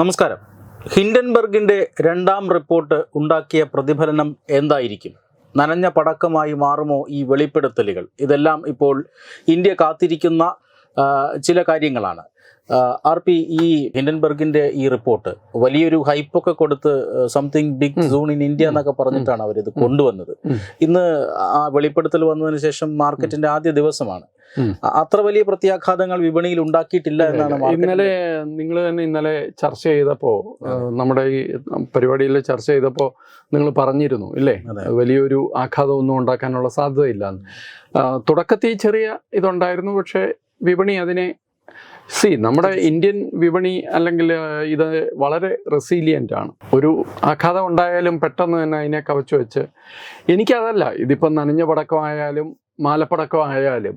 നമസ്കാരം. ഹിൻഡൻബർഗിന്റെ രണ്ടാം റിപ്പോർട്ട് ഉണ്ടാക്കിയ പ്രതിഫലനം എന്തായിരിക്കും? നനഞ്ഞ പടക്കമായി മാറുമോ ഈ വെളിപ്പെടുത്തലുകൾ? ഇതെല്ലാം ഇപ്പോൾ ഇന്ത്യ കാത്തിരിക്കുന്ന ചില കാര്യങ്ങളാണ്. ആർ പി ഈ ഹിൻഡൻബർഗിന്റെ ഈ റിപ്പോർട്ട് വലിയൊരു ഹൈപ്പൊക്കെ കൊടുത്ത് something big soon in India എന്നൊക്കെ പറഞ്ഞിട്ടാണ് അവരിത് കൊണ്ടുവന്നത്. ഇന്ന് ആ വെളിപ്പെടുത്തൽ വന്നതിന് ശേഷം മാർക്കറ്റിന്റെ ആദ്യ ദിവസമാണ്. അത്ര വലിയ പ്രത്യാഘാതങ്ങൾ വിപണിയിൽ ഉണ്ടാക്കിയിട്ടില്ല എന്നാണ് ഇന്നലെ നിങ്ങൾ തന്നെ ഇന്നലെ ചർച്ച ചെയ്തപ്പോ നമ്മുടെ ഈ പരിപാടിയിൽ ചർച്ച ചെയ്തപ്പോ നിങ്ങൾ പറഞ്ഞിരുന്നു ഇല്ലേ? വലിയൊരു ആഘാതമൊന്നും ഉണ്ടാക്കാനുള്ള സാധ്യതയില്ല തുടക്കത്തിൽ ചെറിയ ഇതുണ്ടായിരുന്നു പക്ഷേ വിപണി അതിനെ സി നമ്മുടെ ഇന്ത്യൻ വിപണി അല്ലെങ്കിൽ ഇത് വളരെ റെസീലിയന്റ് ആണ്. ഒരു ആഘാതം ഉണ്ടായാലും പെട്ടെന്ന് തന്നെ അതിനെ കവച്ചു വെച്ച് എനിക്കതല്ല ഇതിപ്പം നനഞ്ഞ പടക്കമായാലും മാലപ്പടക്കമായാലും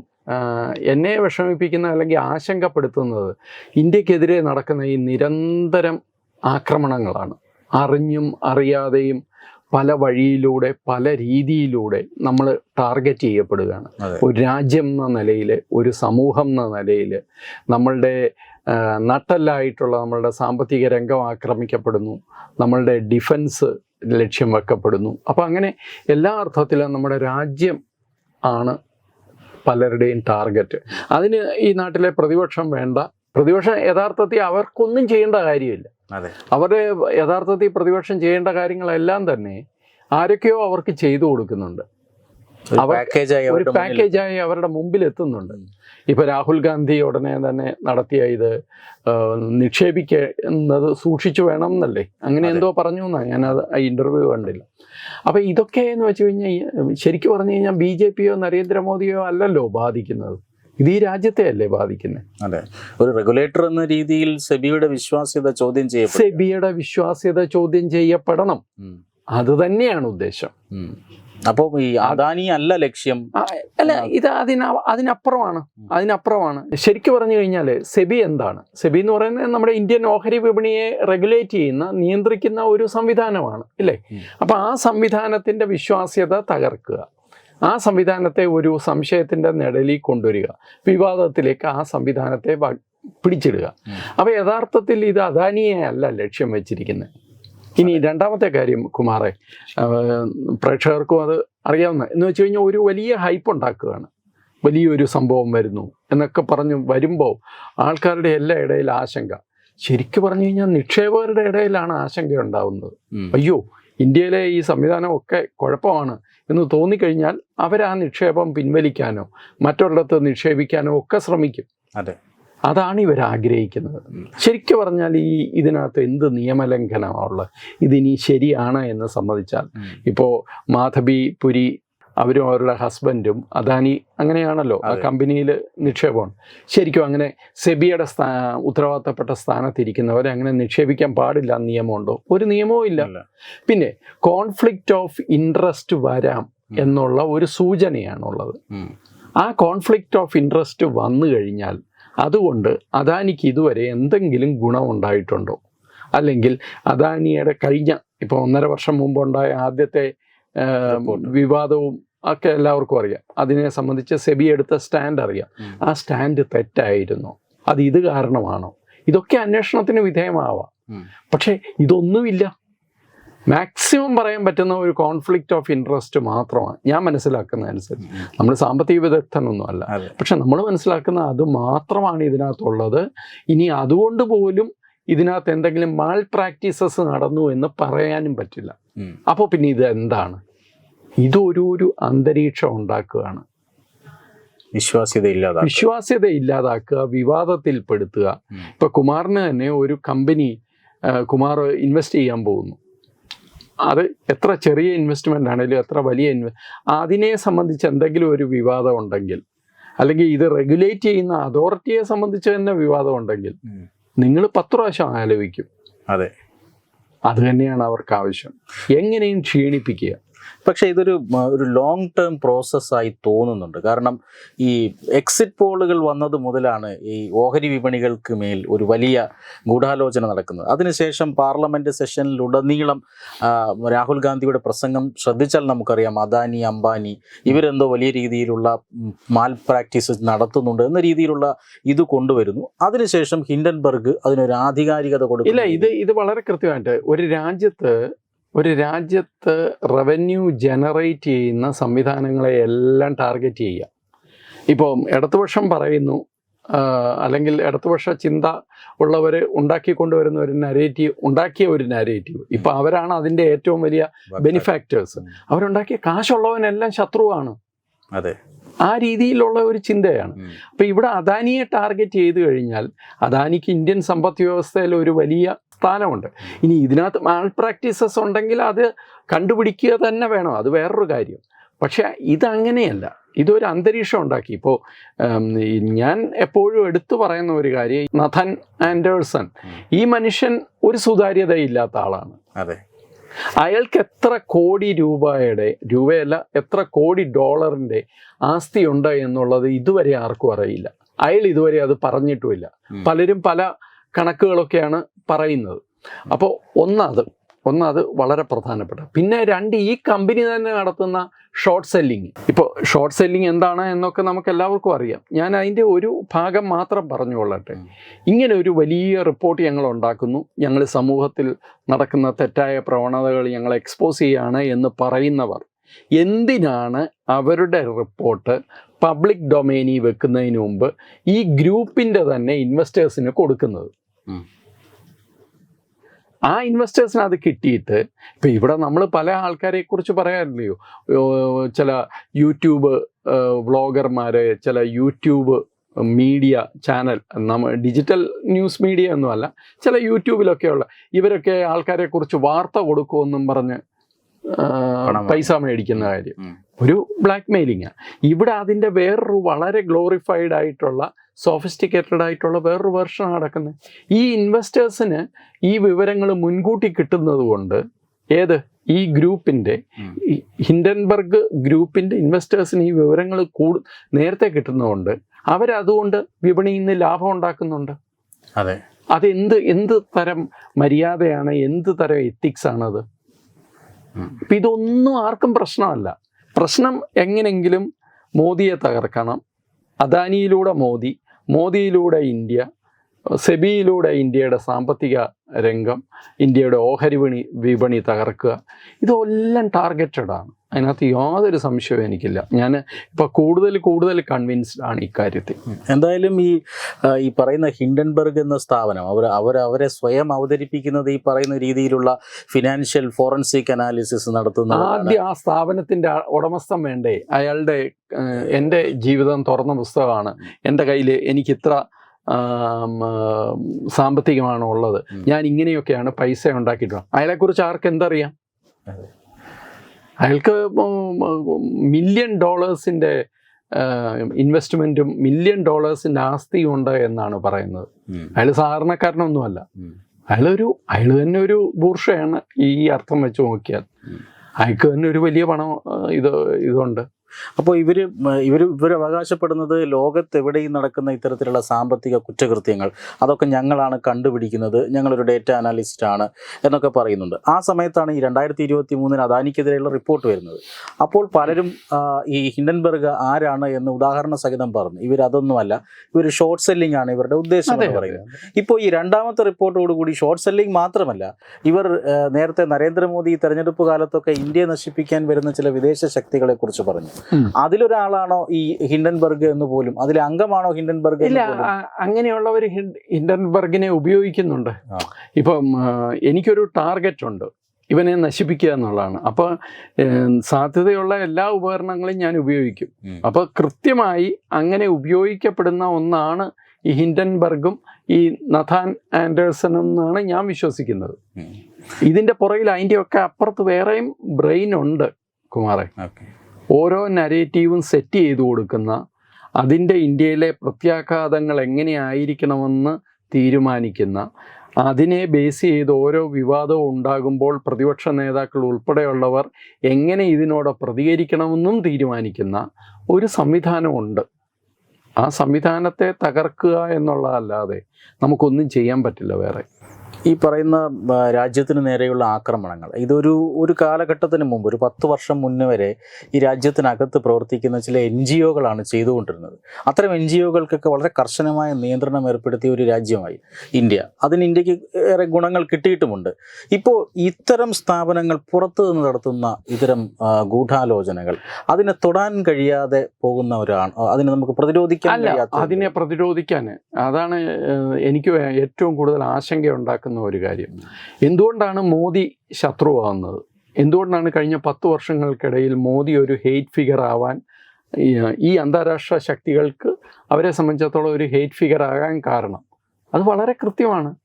എന്നെ വിഷമിപ്പിക്കുന്ന അല്ലെങ്കിൽ ആശങ്കപ്പെടുത്തുന്നത് ഇന്ത്യക്കെതിരെ നടക്കുന്ന ഈ നിരന്തരം ആക്രമണങ്ങളാണ്. അറിഞ്ഞും അറിയാതെയും പല വഴിയിലൂടെ പല രീതിയിലൂടെ നമ്മൾ ടാർഗറ്റ് ചെയ്യപ്പെടുകയാണ്. ഒരു രാജ്യം എന്ന നിലയിൽ ഒരു സമൂഹം എന്ന നിലയിൽ നമ്മളുടെ നട്ടല്ലായിട്ടുള്ള നമ്മളുടെ സാമ്പത്തിക രംഗം ആക്രമിക്കപ്പെടുന്നു. നമ്മളുടെ ഡിഫൻസ് ലക്ഷ്യം വെക്കപ്പെടുന്നു. അപ്പോൾ അങ്ങനെ എല്ലാ അർത്ഥത്തിലും നമ്മുടെ രാജ്യം ആണ് പലരുടെയും ടാർഗറ്റ് അതിന് ഈ നാട്ടിലെ പ്രതിപക്ഷം വേണ്ട. പ്രതിപക്ഷം യഥാർത്ഥത്തിൽ അവർക്കൊന്നും ചെയ്യേണ്ട കാര്യമില്ല. അവരുടെ യഥാർത്ഥത്തിൽ പ്രതിപക്ഷം ചെയ്യേണ്ട കാര്യങ്ങളെല്ലാം തന്നെ ആരൊക്കെയോ അവർക്ക് ചെയ്തു കൊടുക്കുന്നുണ്ട്. ഒരു പാക്കേജായി അവരുടെ മുമ്പിൽ എത്തുന്നുണ്ട്. ഇപ്പൊ രാഹുൽ ഗാന്ധി ഉടനെ തന്നെ നടത്തിയ ഇത് നിക്ഷേപിക്കുന്നത് സൂക്ഷിച്ചു വേണം എന്നല്ലേ അങ്ങനെ എന്തോ പറഞ്ഞു എന്നാ ഞാൻ ആ ഇന്റർവ്യൂ കണ്ടില്ല. അപ്പൊ ഇതൊക്കെ എന്ന് വെച്ച് കഴിഞ്ഞാൽ ശരിക്കും പറഞ്ഞു കഴിഞ്ഞാൽ ബി ജെ പിയോ നരേന്ദ്രമോദിയോ അല്ലല്ലോ ബാധിക്കുന്നത്. ഇത് ഈ രാജ്യത്തെ അല്ലേ ബാധിക്കുന്നത് അതെ. ഒരു റെഗുലേറ്റർ എന്ന രീതിയിൽ സെബിയുടെ വിശ്വാസ്യത ചോദ്യം ചെയ്യപ്പെടും സെബിയുടെ വിശ്വാസ്യത ചോദ്യം ചെയ്യപ്പെടണം. അത് തന്നെയാണ് ഉദ്ദേശം. അപ്പോൾ ഈ അദാനി അല്ല ലക്ഷ്യം. അല്ല ഇത് അതിന അതിനപ്പുറമാണ്. അതിനപ്പുറമാണ്. ശരിക്കും പറഞ്ഞു കഴിഞ്ഞാൽ സെബി എന്താണ്? സെബി എന്ന് പറയുന്നത് നമ്മുടെ ഇന്ത്യൻ ഓഹരി വിപണിയെ റെഗുലേറ്റ് ചെയ്യുന്ന നിയന്ത്രിക്കുന്ന ഒരു സംവിധാനമാണ് ഇല്ലേ? അപ്പോൾ അപ്പൊ ആ സംവിധാനത്തിന്റെ വിശ്വാസ്യത തകർക്കുക. ആ സംവിധാനത്തെ ഒരു സംശയത്തിന്റെ നിഴലിൽ കൊണ്ടുവരിക. വിവാദത്തിലേക്ക് ആ സംവിധാനത്തെ പിടിച്ചിടുക. ഉം. അപ്പൊ യഥാർത്ഥത്തിൽ ഇത് അദാനിയെ അല്ല ലക്ഷ്യം വെച്ചിരിക്കുന്നത്. ഇനി രണ്ടാമത്തെ കാര്യം കുമാറെ. പ്രേക്ഷകർക്കും അത് അറിയാവുന്ന എന്ന് വെച്ച് കഴിഞ്ഞാൽ ഒരു വലിയ ഹൈപ്പ് ഉണ്ടാക്കുകയാണ്. വലിയൊരു സംഭവം വരുന്നു എന്നൊക്കെ പറഞ്ഞ് വരുമ്പോൾ ആൾക്കാരുടെ എല്ലാ ഇടയിൽ ആശങ്ക. ശരിക്കും പറഞ്ഞു കഴിഞ്ഞാൽ നിക്ഷേപകരുടെ ഇടയിലാണ് ആശങ്ക ഉണ്ടാവുന്നത്. അയ്യോ ഇന്ത്യയിലെ ഈ സംവിധാനം ഒക്കെ കുഴപ്പമാണ് എന്ന് തോന്നിക്കഴിഞ്ഞാൽ അവർ ആ നിക്ഷേപം പിൻവലിക്കാനോ മറ്റൊരിടത്ത് നിക്ഷേപിക്കാനോ ഒക്കെ ശ്രമിക്കും. അതെ. അതാണ് ഇവർ ആഗ്രഹിക്കുന്നത്. ശരിക്കും പറഞ്ഞാൽ ഈ ഇതിനകത്ത് എന്ത് നിയമലംഘനമാണുള്ളത്? ഇതിനി ശരിയാണ് എന്ന് സമ്മതിച്ചാൽ. ഇപ്പോൾ മാധബി പുരി അവരും അവരുടെ ഹസ്ബൻഡും അദാനി അങ്ങനെയാണല്ലോ ആ കമ്പനിയിൽ നിക്ഷേപമാണ്. ശരിക്കും അങ്ങനെ സെബിയുടെ സ്ഥാ ഉത്തരവാദിത്തപ്പെട്ട സ്ഥാനത്തിരിക്കുന്നവരെ അങ്ങനെ നിക്ഷേപിക്കാൻ പാടില്ല നിയമമുണ്ടോ? ഒരു നിയമവും ഇല്ല. പിന്നെ കോൺഫ്ലിക്റ്റ് ഓഫ് ഇൻട്രസ്റ്റ് വരാം എന്നുള്ള ഒരു സൂചനയാണുള്ളത്. ആ കോൺഫ്ലിക്റ്റ് ഓഫ് ഇൻട്രസ്റ്റ് വന്നു കഴിഞ്ഞാൽ അതുകൊണ്ട് അദാനിക്ക് ഇതുവരെ എന്തെങ്കിലും ഗുണമുണ്ടായിട്ടുണ്ടോ? അല്ലെങ്കിൽ അദാനിയുടെ കഴിഞ്ഞ ഇപ്പോൾ ഒന്നര വർഷം മുമ്പുണ്ടായ ആദ്യത്തെ വിവാദവും ഒക്കെ എല്ലാവർക്കും അറിയാം. അതിനെ സംബന്ധിച്ച് സെബി എടുത്ത സ്റ്റാൻഡ് അറിയാം. ആ സ്റ്റാൻഡ് തെറ്റായിരുന്നു. അത് ഇത് കാരണമാണോ? ഇതൊക്കെ അന്വേഷണത്തിന് വിധേയമാവാം. പക്ഷേ ഇതൊന്നുമില്ല. മാക്സിമം പറയാൻ പറ്റുന്ന ഒരു കോൺഫ്ലിക്റ്റ് ഓഫ് ഇൻട്രസ്റ്റ് മാത്രമാണ്. ഞാൻ മനസ്സിലാക്കുന്നതനുസരിച്ച്. അനുസരിച്ച് നമ്മൾ സാമ്പത്തിക വിദഗ്ധനൊന്നും അല്ല പക്ഷെ നമ്മൾ മനസ്സിലാക്കുന്ന അത് മാത്രമാണ് ഇതിനകത്തുള്ളത്. ഇനി അതുകൊണ്ട് പോലും ഇതിനകത്ത് എന്തെങ്കിലും മാൾ പ്രാക്ടീസസ് നടന്നു എന്ന് പറയാനും പറ്റില്ല. അപ്പോൾ പിന്നെ ഇത് എന്താണ്? ഇതൊരു ഒരു അന്തരീക്ഷം ഉണ്ടാക്കുകയാണ്. വിശ്വാസ്യത ഇല്ലാതാക്കുക. വിശ്വാസ്യത ഇല്ലാതാക്കുക വിവാദത്തിൽപ്പെടുത്തുക. പെടുത്തുക ഇപ്പൊ കുമാറിന് തന്നെ ഒരു കമ്പനി കുമാർ ഇൻവെസ്റ്റ് ചെയ്യാൻ പോകുന്നു. അത് എത്ര ചെറിയ ഇൻവെസ്റ്റ്മെന്റ് ആണെങ്കിലും എത്ര വലിയ ഇൻവെ അതിനെ സംബന്ധിച്ച് എന്തെങ്കിലും ഒരു വിവാദം ഉണ്ടെങ്കിൽ അല്ലെങ്കിൽ ഇത് റെഗുലേറ്റ് ചെയ്യുന്ന അതോറിറ്റിയെ സംബന്ധിച്ച് തന്നെ വിവാദം ഉണ്ടെങ്കിൽ നിങ്ങൾ പത്ത് പ്രാവശ്യം ആലോചിക്കും. അതെ. അത് തന്നെയാണ് അവർക്ക് ആവശ്യം. എങ്ങനെയും ക്ഷീണിപ്പിക്കുക. പക്ഷേ ഇതൊരു ഒരു ലോങ് ടേം പ്രോസസ്സായി തോന്നുന്നുണ്ട്. കാരണം ഈ എക്സിറ്റ് പോളുകൾ വന്നത് മുതലാണ് ഈ ഓഹരി വിപണികൾക്ക് മേൽ ഒരു വലിയ ഗൂഢാലോചന നടക്കുന്നത്. അതിനുശേഷം പാർലമെന്റ് സെഷനിലുടനീളം രാഹുൽ ഗാന്ധിയുടെ പ്രസംഗം ശ്രദ്ധിച്ചാൽ നമുക്കറിയാം അദാനി അംബാനി ഇവരെന്തോ വലിയ രീതിയിലുള്ള മാൽ പ്രാക്ടീസസ് നടത്തുന്നുണ്ട് എന്ന രീതിയിലുള്ള ഇത് കൊണ്ടുവരുന്നു. അതിനുശേഷം ഹിൻഡൻബർഗ് അതിനൊരു ആധികാരികത ഇല്ല ഇത് ഇത് വളരെ കൃത്യമായിട്ട് ഒരു രാജ്യത്ത് ഒരു രാജ്യത്ത് റവന്യൂ ജനറേറ്റ് ചെയ്യുന്ന സംവിധാനങ്ങളെ എല്ലാം ടാർഗറ്റ് ചെയ്യുക. ഇപ്പോൾ ഇടതുപക്ഷം പറയുന്നു അല്ലെങ്കിൽ ഇടതുപക്ഷ ചിന്ത ഉള്ളവർ ഉണ്ടാക്കിക്കൊണ്ടുവരുന്ന ഒരു നരേറ്റീവ് ഉണ്ടാക്കിയ ഒരു നരേറ്റീവ് ഇപ്പം അവരാണ് അതിന്റെ ഏറ്റവും വലിയ ബെനിഫാക്ടേഴ്സ് അവരുണ്ടാക്കിയ കാശുള്ളവനെല്ലാം ശത്രുവാണ്. അതെ. ആ രീതിയിലുള്ള ഒരു ചിന്തയാണ്. അപ്പൊ ഇവിടെ അദാനിയെ ടാർഗറ്റ് ചെയ്തു കഴിഞ്ഞാൽ അദാനിക്ക് ഇന്ത്യൻ സമ്പദ് വ്യവസ്ഥയിൽ ഒരു വലിയ സ്ഥാനമുണ്ട്. ഇനി ഇതിനകത്ത് മാൾ പ്രാക്ടീസസ് ഉണ്ടെങ്കിൽ അത് കണ്ടുപിടിക്കുക തന്നെ വേണം. അത് വേറൊരു കാര്യം. പക്ഷെ ഇതങ്ങനെയല്ല. ഇതൊരു അന്തരീക്ഷം ഉണ്ടാക്കി. ഇപ്പോൾ ഞാൻ എപ്പോഴും എടുത്തു പറയുന്ന ഒരു കാര്യം നഥൻ ആൻഡേഴ്സൺ ഈ മനുഷ്യൻ ഒരു സുതാര്യതയില്ലാത്ത ആളാണ്. അതെ. അയാൾക്ക് എത്ര കോടി രൂപയുടെ രൂപയല്ല എത്ര കോടി ഡോളറിന്റെ ആസ്തി ഉണ്ട് എന്നുള്ളത് ഇതുവരെ ആർക്കും അറിയില്ല. അയാൾ ഇതുവരെ അത് പറഞ്ഞിട്ടുമില്ല. പലരും പല കണക്കുകളൊക്കെയാണ് പറയുന്നത്. അപ്പോൾ ഒന്നത് ഒന്നത് വളരെ പ്രധാനപ്പെട്ട. പിന്നെ രണ്ട് ഈ കമ്പനി തന്നെ നടത്തുന്ന ഷോർട്ട് സെല്ലിങ് ഇപ്പോൾ ഷോർട്ട് സെല്ലിങ് എന്താണ് എന്നൊക്കെ നമുക്ക് എല്ലാവർക്കും അറിയാം. ഞാൻ അതിന്റെ ഒരു ഭാഗം മാത്രം പറഞ്ഞുകൊള്ളട്ടെ. ഇങ്ങനെ ഒരു വലിയ റിപ്പോർട്ട് ഞങ്ങൾ ഉണ്ടാക്കുന്നു. ഞങ്ങൾ സമൂഹത്തിൽ നടക്കുന്ന തെറ്റായ പ്രവണതകൾ ഞങ്ങൾ എക്സ്പോസ് ചെയ്യാണ് എന്ന് പറയുന്നവർ. എന്തിനാണ് അവരുടെ റിപ്പോർട്ട് പബ്ലിക് ഡൊമൈനിൽ വെക്കുന്നതിന് മുമ്പ് ഈ ഗ്രൂപ്പിന്റെ തന്നെ ഇൻവെസ്റ്റേഴ്സിന് കൊടുക്കുന്നത്. ആ ഇൻവെസ്റ്റേഴ്സിന് അത് കിട്ടിയിട്ട് ഇപ്പം ഇവിടെ നമ്മൾ പല ആൾക്കാരെ കുറിച്ച് പറയാറില്ലയോ ചില യൂട്യൂബ് വ്ളോഗർമാർ ചില യൂട്യൂബ് മീഡിയ ചാനൽ നമ്മൾ ഡിജിറ്റൽ ന്യൂസ് മീഡിയ ഒന്നുമല്ല ചില യൂട്യൂബിലൊക്കെയുള്ള ഇവരൊക്കെ ആൾക്കാരെ കുറിച്ച് വാർത്ത കൊടുക്കുമെന്നും പറഞ്ഞ് പൈസ മേടിക്കുന്ന കാര്യം. ഒരു ബ്ലാക്ക് മെയിലിങ്ങാണ് ഇവിടെ അതിന്റെ വേറൊരു വളരെ ഗ്ലോറിഫൈഡ് ആയിട്ടുള്ള സോഫിസ്റ്റിക്കേറ്റഡ് ആയിട്ടുള്ള വേറൊരു വെർഷൻ നടക്കുന്നത്. ഈ ഇൻവെസ്റ്റേഴ്സിന് ഈ വിവരങ്ങൾ മുൻകൂട്ടി കിട്ടുന്നത് കൊണ്ട് ഏത്? ഈ ഗ്രൂപ്പിന്റെ ഹിൻഡൻബർഗ് ഗ്രൂപ്പിന്റെ ഇൻവെസ്റ്റേഴ്സിന് ഈ വിവരങ്ങൾ കൂടു നേരത്തെ കിട്ടുന്നതുകൊണ്ട് അവരതുകൊണ്ട് വിപണിയിൽ നിന്ന് ലാഭം ഉണ്ടാക്കുന്നുണ്ട്. അതെ. അതെന്ത് എന്ത് തരം മര്യാദയാണ് എന്ത് തരം എത്തിക്സ് ആണത്. അപ്പം ഇതൊന്നും ആർക്കും പ്രശ്നമല്ല. പ്രശ്നം എങ്ങനെങ്കിലും മോദിയെ തകർക്കണം. അദാനിയിലൂടെ മോദി മോദിയിലൂടെ ഇന്ത്യ സെബിയിലൂടെ ഇന്ത്യയുടെ സാമ്പത്തിക രംഗം ഇന്ത്യയുടെ ഓഹരി വിണി വിപണി തകർക്കുക ഇതെല്ലാം ടാർഗറ്റഡാണ് അതിനകത്ത് യാതൊരു സംശയവും എനിക്കില്ല. ഞാൻ ഇപ്പോൾ കൂടുതൽ കൂടുതൽ കൺവിൻസ്ഡ് ആണ് ഇക്കാര്യത്തിൽ എന്തായാലും ഈ ഈ പറയുന്ന ഹിൻഡൻബർഗ് എന്ന സ്ഥാപനം അവർ അവർ അവരെ സ്വയം അവതരിപ്പിക്കുന്നത് ഈ പറയുന്ന രീതിയിലുള്ള ഫിനാൻഷ്യൽ ഫോറൻസിക് അനാലിസിസ് നടത്തുന്ന ആദ്യം ആ സ്ഥാപനത്തിന്റെ ഉടമസ്ഥം വേണ്ടേ? അയാളുടെ എന്റെ ജീവിതം തുറന്ന പുസ്തകമാണ്. എന്റെ കയ്യിൽ എനിക്ക് ഇത്ര സാമ്പത്തികമാണ് ഉള്ളത് ഞാൻ ഇങ്ങനെയൊക്കെയാണ് പൈസ ഉണ്ടാക്കിയിട്ടുള്ളത് അയാളെക്കുറിച്ച് ആർക്ക് എന്തറിയാം. അയാൾക്ക് മില്യൺ ഡോളേഴ്സിന്റെ ഇൻവെസ്റ്റ്മെന്റും മില്യൺ ഡോളേഴ്സിന്റെ ആസ്തിയും ഉണ്ട് എന്നാണ് പറയുന്നത്. അയാൾ സാധാരണക്കാരനൊന്നുമല്ല. അയാളൊരു അയാൾ തന്നെ ഒരു ബൂർഷയാണ് ഈ അർത്ഥം വെച്ച് നോക്കിയാൽ. അയാൾക്ക് തന്നെ ഒരു വലിയ പണം ഇത് ഇതുണ്ട് അപ്പോൾ ഇവർ ഇവർ ഇവർ അവകാശപ്പെടുന്നത് ലോകത്ത് എവിടെയും നടക്കുന്ന ഇത്തരത്തിലുള്ള സാമ്പത്തിക കുറ്റകൃത്യങ്ങൾ അതൊക്കെ ഞങ്ങളാണ് കണ്ടുപിടിക്കുന്നത് ഞങ്ങളൊരു ഡേറ്റ അനാലിസ്റ്റ് ആണ് എന്നൊക്കെ പറയുന്നുണ്ട്. ആ സമയത്താണ് ഈ രണ്ടായിരത്തി ഇരുപത്തി മൂന്നിന് അദാനിക്കെതിരെയുള്ള റിപ്പോർട്ട് വരുന്നത്. അപ്പോൾ പലരും ഈ ഹിൻഡൻബർഗ് ആരാണ് എന്ന് ഉദാഹരണ സഹിതം പറഞ്ഞു. ഇവർ അതൊന്നുമല്ല ഇവർ ഷോർട്ട് സെല്ലിംഗ് ആണ് ഇവരുടെ ഉദ്ദേശം എന്ന് പറയുന്നത്. ഇപ്പോൾ ഈ രണ്ടാമത്തെ റിപ്പോർട്ടോടുകൂടി ഷോർട്ട് സെല്ലിംഗ് മാത്രമല്ല ഇവർ നേരത്തെ നരേന്ദ്രമോദി തെരഞ്ഞെടുപ്പ് കാലത്തൊക്കെ ഇന്ത്യയെ നശിപ്പിക്കാൻ വരുന്ന ചില വിദേശ ശക്തികളെക്കുറിച്ച് പറഞ്ഞു. അതിലൊരാളാണോ ഈ ഹിൻഡൻബർഗ് എന്ന് പോലും? അതിലെ അംഗമാണോ ഹിൻഡൻബർഗ് ഇല്ല അങ്ങനെയുള്ളവർ ഹിൻഡൻബർഗിനെ ഉപയോഗിക്കുന്നുണ്ട്. ഇപ്പം എനിക്കൊരു ടാർഗറ്റ് ഉണ്ട് ഇവനെ നശിപ്പിക്കുക എന്നുള്ളതാണ്. അപ്പോൾ സാധ്യതയുള്ള എല്ലാ ഉപകരണങ്ങളും ഞാൻ ഉപയോഗിക്കും. അപ്പൊ അപ്പോൾ കൃത്യമായി അങ്ങനെ ഉപയോഗിക്കപ്പെടുന്ന ഒന്നാണ് ഈ ഹിൻഡൻബർഗും ഈ നഥാൻ ആൻഡേഴ്സണും എന്നാണ് ഞാൻ വിശ്വസിക്കുന്നത്. ഇതിന്റെ ഇതിന്റെ പുറകിൽ അതിന്റെയൊക്കെ അപ്പുറത്ത് വേറെയും ബ്രെയിൻ ഉണ്ട് കുമാറെ. ഓക്കെ. ഓരോ നരേറ്റീവും സെറ്റ് ചെയ്തു കൊടുക്കുന്ന അതിന്റെ ഇന്ത്യയിലെ പ്രത്യാഘാതങ്ങൾ എങ്ങനെയായിരിക്കണമെന്ന് തീരുമാനിക്കുന്ന അതിനെ ബേസ് ചെയ്ത് ഓരോ വിവാദവും ഉണ്ടാകുമ്പോൾ പ്രതിപക്ഷ നേതാക്കൾ ഉൾപ്പെടെയുള്ളവർ എങ്ങനെ ഇതിനോട് പ്രതികരിക്കണമെന്നും തീരുമാനിക്കുന്ന ഒരു സംവിധാനമുണ്ട്. ആ സംവിധാനത്തെ തകർക്കുക എന്നുള്ളതല്ലാതെ നമുക്കൊന്നും ചെയ്യാൻ പറ്റില്ല വേറെ. ഈ പറയുന്ന രാജ്യത്തിന് നേരെയുള്ള ആക്രമണങ്ങൾ. ഇതൊരു ഒരു കാലഘട്ടത്തിന് മുമ്പ് ഒരു പത്ത് വർഷം മുന്നേ വരെ ഈ രാജ്യത്തിനകത്ത് പ്രവർത്തിക്കുന്ന ചില എൻ ജി ഒകളാണ് ചെയ്തുകൊണ്ടിരുന്നത്. അത്തരം എൻ ജി ഒകൾക്കൊക്കെ വളരെ കർശനമായ നിയന്ത്രണം ഏർപ്പെടുത്തിയ ഒരു രാജ്യമായി ഇന്ത്യ. അതിന് ഇന്ത്യയ്ക്ക് ഏറെ ഗുണങ്ങൾ കിട്ടിയിട്ടുമുണ്ട്. ഇപ്പോൾ ഇത്തരം സ്ഥാപനങ്ങൾ പുറത്തു നിന്ന് നടത്തുന്ന ഇത്തരം ഗൂഢാലോചനകൾ അതിനെ തൊടാൻ കഴിയാതെ പോകുന്ന ഒരാണ് അതിനെ നമുക്ക് പ്രതിരോധിക്കാൻ അതിനെ പ്രതിരോധിക്കാൻ. അതാണ് എനിക്ക് ഏറ്റവും കൂടുതൽ ആശങ്ക ഉണ്ടാക്കുന്ന ഒരു കാര്യം. എന്തുകൊണ്ടാണ് മോദി ശത്രുവാകുന്നത്? എന്തുകൊണ്ടാണ് കഴിഞ്ഞ പത്ത് വർഷങ്ങൾക്കിടയിൽ മോദി ഒരു ഹെയ്റ്റ് ഫിഗർ ആവാൻ ഈ അന്താരാഷ്ട്ര ശക്തികൾക്ക് അവരെ സംബന്ധിച്ചിടത്തോളം ഒരു ഹെയ്റ്റ് ഫിഗർ ആകാൻ കാരണം? അത് വളരെ കൃത്യമാണ്.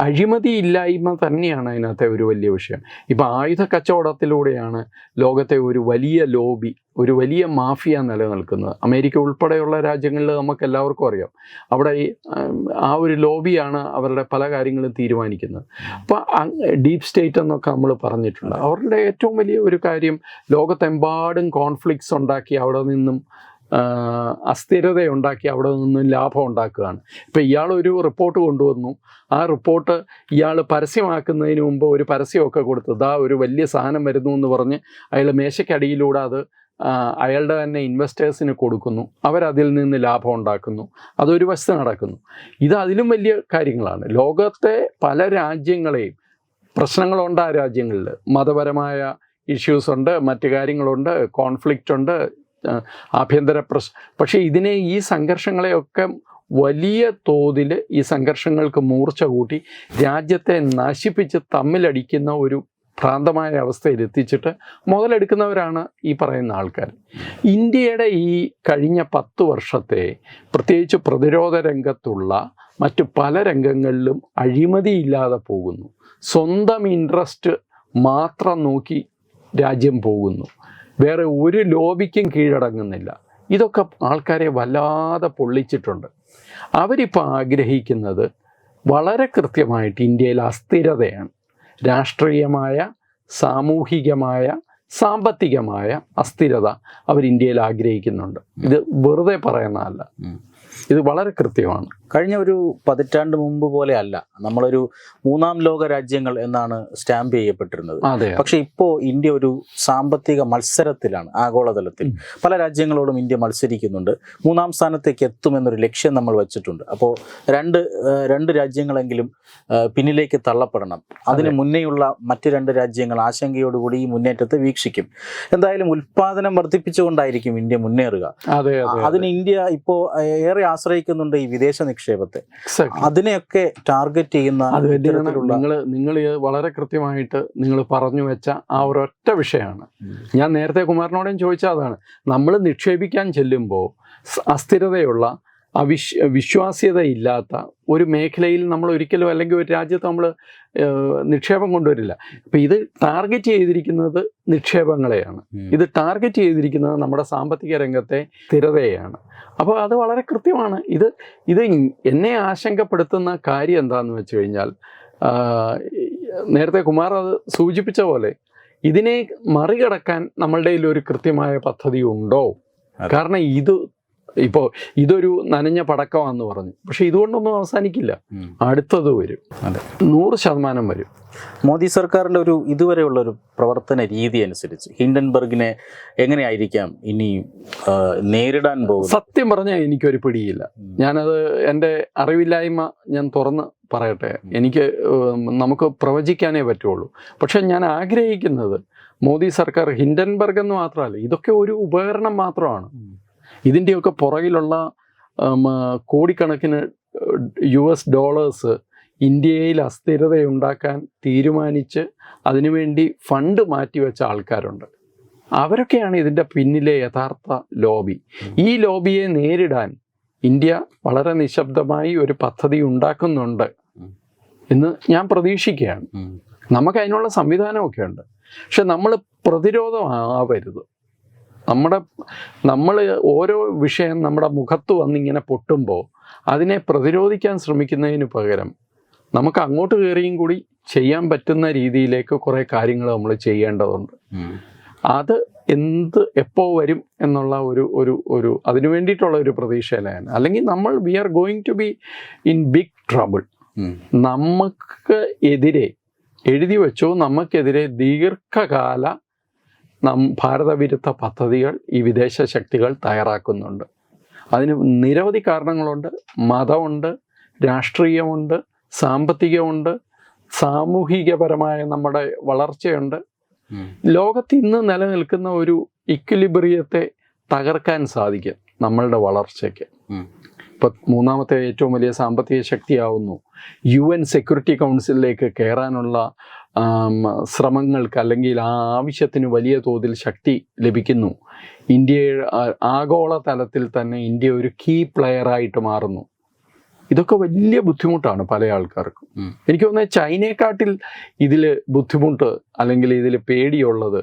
അഴിമതി ഇല്ലായ്മ തന്നെയാണ് അതിനകത്തെ ഒരു വലിയ വിഷയം. ഇപ്പം ആയുധ കച്ചവടത്തിലൂടെയാണ് ലോകത്തെ ഒരു വലിയ ലോബി ഒരു വലിയ മാഫിയ നിലനിൽക്കുന്നത്. അമേരിക്ക ഉൾപ്പെടെയുള്ള രാജ്യങ്ങളിൽ നമുക്ക് എല്ലാവർക്കും അറിയാം. അവിടെ ആ ഒരു ലോബിയാണ് അവരുടെ പല കാര്യങ്ങളും തീരുമാനിക്കുന്നത്. അപ്പോൾ ഡീപ് സ്റ്റേറ്റ് എന്നൊക്കെ നമ്മൾ പറഞ്ഞിട്ടുണ്ട്. അവരുടെ ഏറ്റവും വലിയ ഒരു കാര്യം ലോകത്തെമ്പാടും കോൺഫ്ലിക്ട്സ് ഉണ്ടാക്കി അവിടെ നിന്നും അസ്ഥിരതയുണ്ടാക്കി അവിടെ നിന്നും ലാഭം ഉണ്ടാക്കുകയാണ്. ഇപ്പം ഇയാൾ ഒരു റിപ്പോർട്ട് കൊണ്ടുവന്നു. ആ റിപ്പോർട്ട് ഇയാൾ പരസ്യമാക്കുന്നതിന് മുമ്പ് ഒരു പരസ്യമൊക്കെ കൊടുത്തു. ദാ ഒരു വലിയ സാധനം വരുന്നു എന്ന് പറഞ്ഞ് അയാൾ മേശയ്ക്കടിയിലൂടെ അത് അയാളുടെ തന്നെ ഇൻവെസ്റ്റേഴ്സിന് കൊടുക്കുന്നു. അവരതിൽ നിന്ന് ലാഭം ഉണ്ടാക്കുന്നു. അതൊരു വശത്ത് നടക്കുന്നു. ഇത് അതിലും വലിയ കാര്യങ്ങളാണ്. ലോകത്തെ പല രാജ്യങ്ങളെയും പ്രശ്നങ്ങളുണ്ട് ആ രാജ്യങ്ങളിൽ. മതപരമായ ഇഷ്യൂസ് ഉണ്ട് മറ്റു കാര്യങ്ങളുണ്ട് കോൺഫ്ലിക്റ്റ് ഉണ്ട് ആഭ്യന്തര പ്രശ് പക്ഷേ ഇതിനെ ഈ സംഘർഷങ്ങളെയൊക്കെ വലിയ തോതിൽ ഈ സംഘർഷങ്ങൾക്ക് മൂർച്ച കൂട്ടി രാജ്യത്തെ നശിപ്പിച്ച് തമ്മിലടിക്കുന്ന ഒരു ഭ്രാന്തമായ അവസ്ഥയിൽ എത്തിച്ചിട്ട് മുതലെടുക്കുന്നവരാണ് ഈ പറയുന്ന ആൾക്കാർ ഇന്ത്യയുടെ ഈ കഴിഞ്ഞ പത്ത് വർഷത്തെ പ്രത്യേകിച്ച് പ്രതിരോധ രംഗത്തുള്ള മറ്റു പല രംഗങ്ങളിലും അഴിമതിയില്ലാതെ പോകുന്നു. സ്വന്തം ഇൻട്രസ്റ്റ് മാത്രം നോക്കി രാജ്യം പോകുന്നു. വേറെ ഒരു ലോബിക്കും കീഴടങ്ങുന്നില്ല. ഇതൊക്കെ ആൾക്കാരെ വല്ലാതെ പൊള്ളിച്ചിട്ടുണ്ട്. അവരിപ്പോൾ ആഗ്രഹിക്കുന്നത് വളരെ കൃത്യമായിട്ട് ഇന്ത്യയിൽ അസ്ഥിരതയാണ്. രാഷ്ട്രീയമായ സാമൂഹികമായ സാമ്പത്തികമായ അസ്ഥിരത അവർ ഇന്ത്യയിൽ ആഗ്രഹിക്കുന്നുണ്ട്. ഇത് വെറുതെ പറയുന്നതല്ല. ഇത് വളരെ കൃത്യമാണ്. കഴിഞ്ഞ ഒരു പതിറ്റാണ്ട് മുമ്പ് പോലെ അല്ല. നമ്മളൊരു മൂന്നാം ലോക രാജ്യങ്ങൾ എന്നാണ് സ്റ്റാമ്പ് ചെയ്യപ്പെട്ടിരുന്നത്. പക്ഷെ ഇപ്പോൾ ഇന്ത്യ ഒരു സാമ്പത്തിക മത്സരത്തിലാണ് ആഗോളതലത്തിൽ. പല രാജ്യങ്ങളോടും ഇന്ത്യ മത്സരിക്കുന്നുണ്ട്. മൂന്നാം സ്ഥാനത്തേക്ക് എത്തുമെന്നൊരു ലക്ഷ്യം നമ്മൾ വെച്ചിട്ടുണ്ട്. അപ്പോൾ രണ്ട് രണ്ട് രാജ്യങ്ങളെങ്കിലും പിന്നിലേക്ക് തള്ളപ്പെടണം. അതിന് മുന്നേയുള്ള മറ്റ് രണ്ട് രാജ്യങ്ങൾ ആശങ്കയോടുകൂടി ഈ മുന്നേറ്റത്തെ വീക്ഷിക്കും. എന്തായാലും ഉൽപാദനം വർദ്ധിപ്പിച്ചുകൊണ്ടായിരിക്കും ഇന്ത്യ മുന്നേറുക. അതെ അതെ അതിന് ഇന്ത്യ ഇപ്പോൾ ഏറെ ആശ്രയിക്കുന്നുണ്ട് ഈ വിദേശ നിക്ഷേപത്തെ. അതിനെയൊക്കെ ടാർഗറ്റ് ചെയ്യുന്ന നിങ്ങൾ നിങ്ങൾ വളരെ കൃത്യമായിട്ട് നിങ്ങൾ പറഞ്ഞു വെച്ച ആ ഒരൊറ്റ വിഷയമാണ്. ഞാൻ നേരത്തെ കുമാരനോടും ചോദിച്ച അതാണ്. നമ്മൾ നിക്ഷേപിക്കാൻ ചെല്ലുമ്പോൾ അസ്ഥിരതയുള്ള അവിശ് വിശ്വാസ്യതയില്ലാത്ത ഒരു മേഖലയിൽ നമ്മൾ ഒരിക്കലും അല്ലെങ്കിൽ ഒരു രാജ്യത്ത് നമ്മൾ നിക്ഷേപം കൊണ്ടുവരില്ല. അപ്പം ഇത് ടാർഗറ്റ് ചെയ്തിരിക്കുന്നത് നിക്ഷേപങ്ങളെയാണ്. ഇത് ടാർഗറ്റ് ചെയ്തിരിക്കുന്നത് നമ്മുടെ സാമ്പത്തിക രംഗത്തെ സ്ഥിരതയാണ് അപ്പോൾ അത് വളരെ കൃത്യമാണ്. ഇത് ഇത് എന്നെ ആശങ്കപ്പെടുത്തുന്ന കാര്യം എന്താണെന്ന് വെച്ച് കഴിഞ്ഞാൽ നേരത്തെ കുമാർ അത് സൂചിപ്പിച്ച പോലെ ഇതിനെ മറികടക്കാൻ നമ്മളുടെ ഒരു കൃത്യമായ പദ്ധതി ഉണ്ടോ? കാരണം ഇത് ഇപ്പോൾ ഇതൊരു നനഞ്ഞ പടക്കമാണെന്ന് പറഞ്ഞു. പക്ഷെ ഇതുകൊണ്ടൊന്നും അവസാനിക്കില്ല. അടുത്തത് വരും. അതെ. നൂറ് ശതമാനം വരും. മോദി സർക്കാരിന്റെ ഒരു ഇതുവരെയുള്ള ഒരു പ്രവർത്തന രീതി അനുസരിച്ച് ഹിൻഡൻബർഗിനെ എങ്ങനെയായിരിക്കാം ഇനി നേരിടാൻ പോകും സത്യം പറഞ്ഞാൽ എനിക്കൊരു പിടിയില്ല. ഞാനത് എന്റെ അറിവില്ലായ്മ ഞാൻ തുറന്ന് പറയട്ടെ. എനിക്ക് നമുക്ക് പ്രവചിക്കാനേ പറ്റുള്ളൂ. പക്ഷെ ഞാൻ ആഗ്രഹിക്കുന്നത് മോദി സർക്കാർ ഹിൻഡൻബർഗ് എന്ന് മാത്രമല്ല ഇതൊക്കെ ഒരു ഉപകരണം മാത്രമാണ്. ഇതിന്റെയൊക്കെ പുറകിലുള്ള കോടിക്കണക്കിന് യു എസ് ഡോളേഴ്സ് ഇന്ത്യയിൽ അസ്ഥിരതയുണ്ടാക്കാൻ തീരുമാനിച്ച് അതിനുവേണ്ടി ഫണ്ട് മാറ്റിവെച്ച ആൾക്കാരുണ്ട് അവരൊക്കെയാണ് ഇതിന്റെ പിന്നിലെ യഥാർത്ഥ ലോബി ഈ ലോബിയെ നേരിടാൻ ഇന്ത്യ വളരെ നിശബ്ദമായി ഒരു പദ്ധതി ഉണ്ടാക്കുന്നുണ്ട്. എന്ന് ഞാൻ പ്രതീക്ഷിക്കുകയാണ്. നമുക്ക് അതിനുള്ള സംവിധാനമൊക്കെ ഉണ്ട് പക്ഷെ നമ്മൾ പ്രതിരോധമാവരുത് നമ്മുടെ നമ്മൾ ഓരോ വിഷയം നമ്മുടെ മുഖത്ത് വന്നിങ്ങനെ പൊട്ടുമ്പോൾ അതിനെ പ്രതിരോധിക്കാൻ ശ്രമിക്കുന്നതിന് പകരം നമുക്ക് അങ്ങോട്ട് കയറിയും കൂടി ചെയ്യാൻ പറ്റുന്ന രീതിയിലേക്ക് കുറേ കാര്യങ്ങൾ നമ്മൾ ചെയ്യേണ്ടതുണ്ട്. അത് എന്ത് എപ്പോൾ വരും എന്നുള്ള ഒരു ഒരു ഒരു അതിനു വേണ്ടിയിട്ടുള്ള ഒരു പ്രതീക്ഷയിലാണ്. അല്ലെങ്കിൽ നമ്മൾ we are going to be in big trouble നമുക്ക് എതിരെ എഴുതി വെച്ചോ നമുക്കെതിരെ ദീർഘകാല നം ഭാരതവിരുദ്ധ പദ്ധതികൾ ഈ വിദേശ ശക്തികൾ തയ്യാറാക്കുന്നുണ്ട്. അതിന് നിരവധി കാരണങ്ങളുണ്ട്. മതമുണ്ട് രാഷ്ട്രീയമുണ്ട് സാമ്പത്തികമുണ്ട് സാമൂഹികപരമായ നമ്മുടെ വളർച്ചയുണ്ട്. ലോകത്ത് ഇന്ന് നിലനിൽക്കുന്ന ഒരു ഇക്വിലിബ്രിയത്തെ തകർക്കാൻ സാധിക്കും നമ്മളുടെ വളർച്ചയ്ക്ക്. ഇപ്പം മൂന്നാമത്തെ ഏറ്റവും വലിയ സാമ്പത്തിക ശക്തിയാവുന്നു. യു എൻ സെക്യൂരിറ്റി കൗൺസിലിലേക്ക് കയറാനുള്ള ശ്രമങ്ങൾക്ക് അല്ലെങ്കിൽ ആ ആവശ്യത്തിന് വലിയ തോതിൽ ശക്തി ലഭിക്കുന്നു. ഇന്ത്യ ആഗോള തലത്തിൽ തന്നെ ഇന്ത്യ ഒരു കീ പ്ലെയറായിട്ട് മാറുന്നു. ഇതൊക്കെ വലിയ ബുദ്ധിമുട്ടാണ് പല ആൾക്കാർക്കും. എനിക്ക് തോന്നുന്നത് ചൈനയെക്കാട്ടിൽ ഇതിൽ ബുദ്ധിമുട്ട് അല്ലെങ്കിൽ ഇതിൽ പേടിയുള്ളത്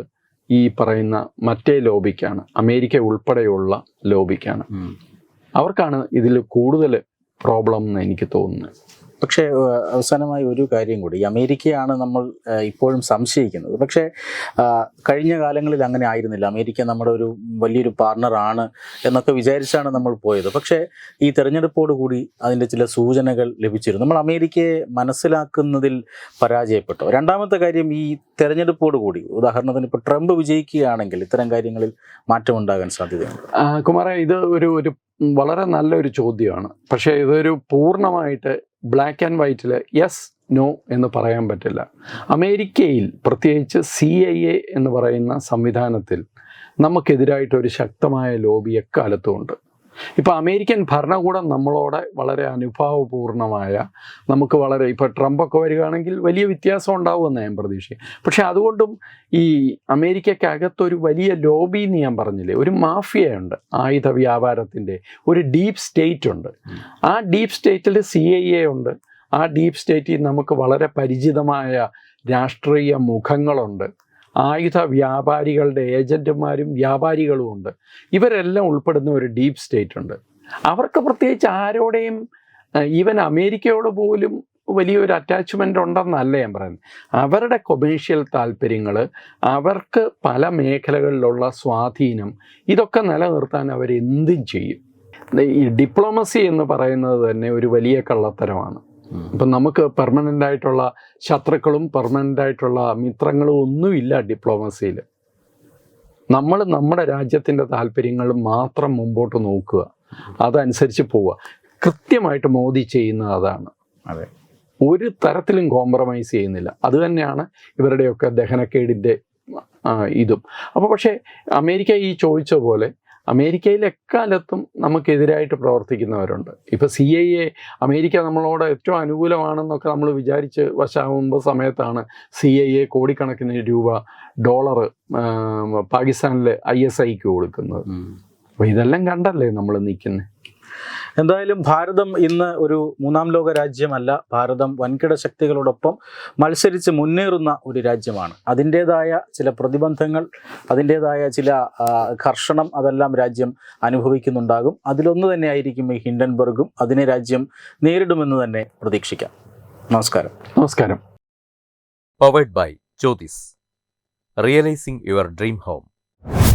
ഈ പറയുന്ന മറ്റേ ലോബിക്കാണ്. അമേരിക്ക ഉൾപ്പെടെയുള്ള ലോബിക്കാണ്. അവർക്കാണ് ഇതിൽ കൂടുതൽ പ്രോബ്ലം എന്ന് എനിക്ക് തോന്നുന്നത്. പക്ഷേ അവസാനമായി ഒരു കാര്യം കൂടി. അമേരിക്കയാണ് നമ്മൾ ഇപ്പോഴും സംശയിക്കുന്നത്. പക്ഷേ കഴിഞ്ഞ കാലങ്ങളിൽ അങ്ങനെ ആയിരുന്നില്ല. അമേരിക്ക നമ്മുടെ ഒരു വലിയൊരു പാർട്ണറാണ് എന്നൊക്കെ വിചാരിച്ചാണ് നമ്മൾ പോയത്. പക്ഷേ ഈ തെരഞ്ഞെടുപ്പോട് കൂടി അതിന്റെ ചില സൂചനകൾ ലഭിച്ചിരുന്നു. നമ്മൾ അമേരിക്കയെ മനസ്സിലാക്കുന്നതിൽ പരാജയപ്പെട്ടു? രണ്ടാമത്തെ കാര്യം ഈ തെരഞ്ഞെടുപ്പോട് കൂടി. ഉദാഹരണത്തിന് ഇപ്പോൾ ട്രംപ് വിജയിക്കുകയാണെങ്കിൽ ഇത്തരം കാര്യങ്ങളിൽ മാറ്റമുണ്ടാകാൻ സാധ്യതയുണ്ട്? കുമാര ഇത് ഒരു ഒരു വളരെ നല്ലൊരു ചോദ്യമാണ്. പക്ഷേ ഇതൊരു പൂർണമായിട്ട് ബ്ലാക്ക് ആൻഡ് വൈറ്റിൽ യെസ് നോ എന്ന് പറയാൻ പറ്റില്ല. അമേരിക്കയിൽ പ്രത്യേകിച്ച് സി ഐ എ എന്ന് പറയുന്ന സംവിധാനത്തിൽ നമുക്കെതിരായിട്ട് ഒരു ശക്തമായ ലോബി എക്കാലത്തും ഉണ്ട് ഇപ്പോൾ അമേരിക്കൻ ഭരണകൂടം നമ്മളോട് വളരെ അനുഭാവപൂർണമായ നമുക്ക് വളരെ ഇപ്പോൾ ട്രംപൊക്കെ വരികയാണെങ്കിൽ വലിയ വ്യത്യാസം ഉണ്ടാവുമെന്ന് ഞാൻ പ്രതീക്ഷിക്കും പക്ഷെ അതുകൊണ്ടും ഈ അമേരിക്കക്കകത്തൊരു വലിയ ലോബി എന്ന് ഞാൻ പറഞ്ഞില്ലേ ഒരു മാഫിയയുണ്ട് ആയുധ വ്യാപാരത്തിന്റെ ഒരു ഡീപ്പ് സ്റ്റേറ്റ് ഉണ്ട്. ആ ഡീപ്പ് സ്റ്റേറ്റിൽ സി ഐ എ ഉണ്ട്. ആ ഡീപ്പ് സ്റ്റേറ്റിൽ നമുക്ക് വളരെ പരിചിതമായ രാഷ്ട്രീയ മുഖങ്ങളുണ്ട്. ആയുധ വ്യാപാരികളുടെ ഏജന്റുമാരും വ്യാപാരികളും ഉണ്ട്. ഇവരെല്ലാം ഉൾപ്പെടുന്ന ഒരു ഡീപ്പ് സ്റ്റേറ്റ് ഉണ്ട്. അവർക്ക് പ്രത്യേകിച്ച് ആരോടെയും ഈവൻ അമേരിക്കയോട് പോലും വലിയൊരു അറ്റാച്ച്മെന്റ് ഉണ്ടെന്നല്ല ഞാൻ പറയുന്നത്. അവരുടെ കൊമേഴ്ഷ്യൽ താല്പര്യങ്ങൾ അവർക്ക് പല മേഖലകളിലുള്ള സ്വാധീനം ഇതൊക്കെ നിലനിർത്താൻ അവർ ചെയ്യും. ഈ ഡിപ്ലോമസി എന്ന് പറയുന്നത് തന്നെ ഒരു വലിയ കള്ളത്തരമാണ്. ഇപ്പം നമുക്ക് പെർമനന്റ് ആയിട്ടുള്ള ശത്രുക്കളും പെർമനന്റ് ആയിട്ടുള്ള മിത്രങ്ങളും ഒന്നുമില്ല ഡിപ്ലോമസിയിൽ നമ്മൾ നമ്മുടെ രാജ്യത്തിന്റെ താല്പര്യങ്ങൾ മാത്രം മുമ്പോട്ട് നോക്കുക. അതനുസരിച്ച് പോവുക. കൃത്യമായിട്ട് മോദി ചെയ്യുന്ന അതാണ്. അതെ. ഒരു തരത്തിലും കോംപ്രമൈസ് ചെയ്യുന്നില്ല. അത് തന്നെയാണ് ഇവരുടെയൊക്കെ ദഹനക്കേടിന്റെ ഇതും. അപ്പോൾ പക്ഷേ അമേരിക്ക ഈ ചോദിച്ച പോലെ അമേരിക്കയിൽ എക്കാലത്തും നമുക്കെതിരായിട്ട് പ്രവർത്തിക്കുന്നവരുണ്ട്. ഇപ്പോൾ സി ഐ എ അമേരിക്ക നമ്മളോട് ഏറ്റവും അനുകൂലമാണെന്നൊക്കെ നമ്മൾ വിചാരിച്ച് വശാകുമ്പോൾ സമയത്താണ് സി ഐ എ കോടിക്കണക്കിന് രൂപ ഡോളർ പാകിസ്ഥാനിലെ ഐ എസ് ഐക്ക് കൊടുക്കുന്നത്. അപ്പോൾ ഇതെല്ലാം കണ്ടല്ലേ നമ്മൾ നിൽക്കുന്നത് എന്തായാലും ഭാരതം ഇന്ന് ഒരു മൂന്നാം ലോക രാജ്യമല്ല. ഭാരതം വൻകിട ശക്തികളോടൊപ്പം മത്സരിച്ച് മുന്നേറുന്ന ഒരു രാജ്യമാണ്. അതിന്റേതായ ചില പ്രതിബന്ധങ്ങൾ അതിന്റേതായ ചില കർഷണം അതെല്ലാം രാജ്യം അനുഭവിക്കുന്നുണ്ടാകും. അതിലൊന്ന് തന്നെ ആയിരിക്കും ഈ ഹിൻഡൻബർഗും. അതിനെ രാജ്യം നേരിടുമെന്ന് തന്നെ പ്രതീക്ഷിക്കാം. നമസ്കാരം. നമസ്കാരം. Powered by Jyothis realising your dream home.